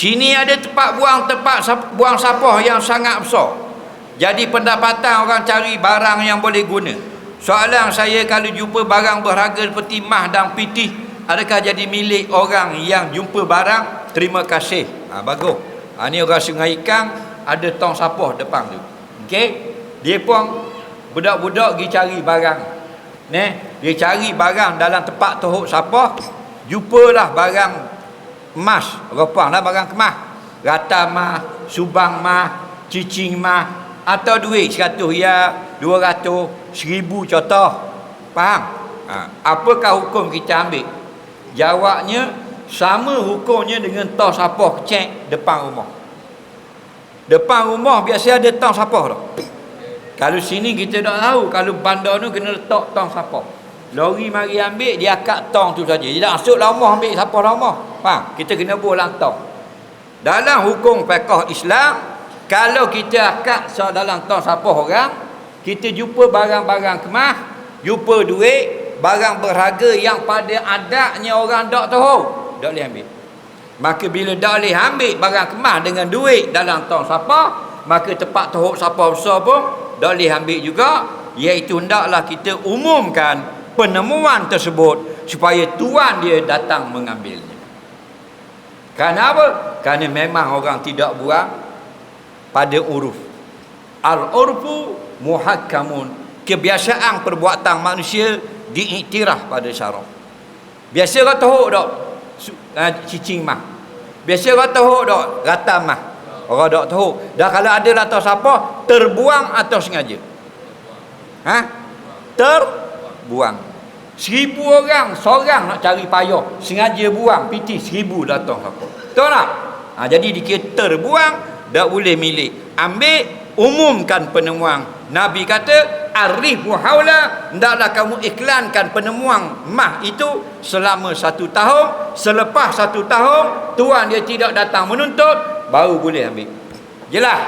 Sini ada tempat buang tempat buang sampah yang sangat besar. Jadi pendapatan orang cari barang yang boleh guna. Soalan saya kalau jumpa barang berharga seperti mah dan pitih, adakah jadi milik orang yang jumpa barang? Terima kasih. Ha, bagus. Ha, ni orang Sungai Ikang ada tong sampah depan tu. Okey. Dia pun budak-budak pergi cari barang. Ne, dia cari barang dalam tempat tohok sampah, jumpalah barang emas rupang lah barang kemas rata mah subang mah cicing mah. Atau duit 100 ya 200 1000 contoh. Faham? Ha. apakah hukum kita ambil? Jawabnya sama hukumnya dengan tong sampah kecek depan rumah. Depan rumah biasa ada tong sampah tu kalau sini kita tak tahu kalau bandar tu kena letak tong sampah lori mari ambil dia akak tong tu saja. Dia masuk rumah ambil sampah rumah faham? Kita kena buang tong dalam hukum fiqh Islam kalau kita akak so dalam tong sampah orang kita jumpa barang-barang kemas jumpa duit barang berharga yang pada adanya orang tak tahu tak boleh ambil. Maka bila tak boleh ambil barang kemas dengan duit dalam tong sampah maka tempat tohok sampah besar pun tak boleh ambil juga. Iaitu hendaklah kita umumkan penemuan tersebut supaya tuan dia datang mengambilnya kerana apa? kerana memang orang tidak buang pada uruf. Al-urfu muhakkamun. Kebiasaan perbuatan manusia diiktiraf pada syarak. Biasa kau tahu tak uh, cicing mah. Biasa kau tahu tak rata mah. Orang tak tahu dah kalau ada rata siapa terbuang atau sengaja? Ha? Terbuang seribu orang seorang nak cari payah sengaja buang piti seribu datang siapa tahu tak? Ha, jadi dikira terbuang tak boleh milik. Ambil umumkan penemuan Nabi kata arifu haula. Hendaklah kamu iklankan penemuan mah itu selama satu tahun. Selepas satu tahun tuan dia tidak datang menuntut baru boleh ambil. Jelas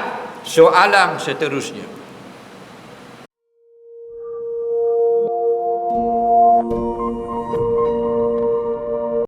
soalan seterusnya thank you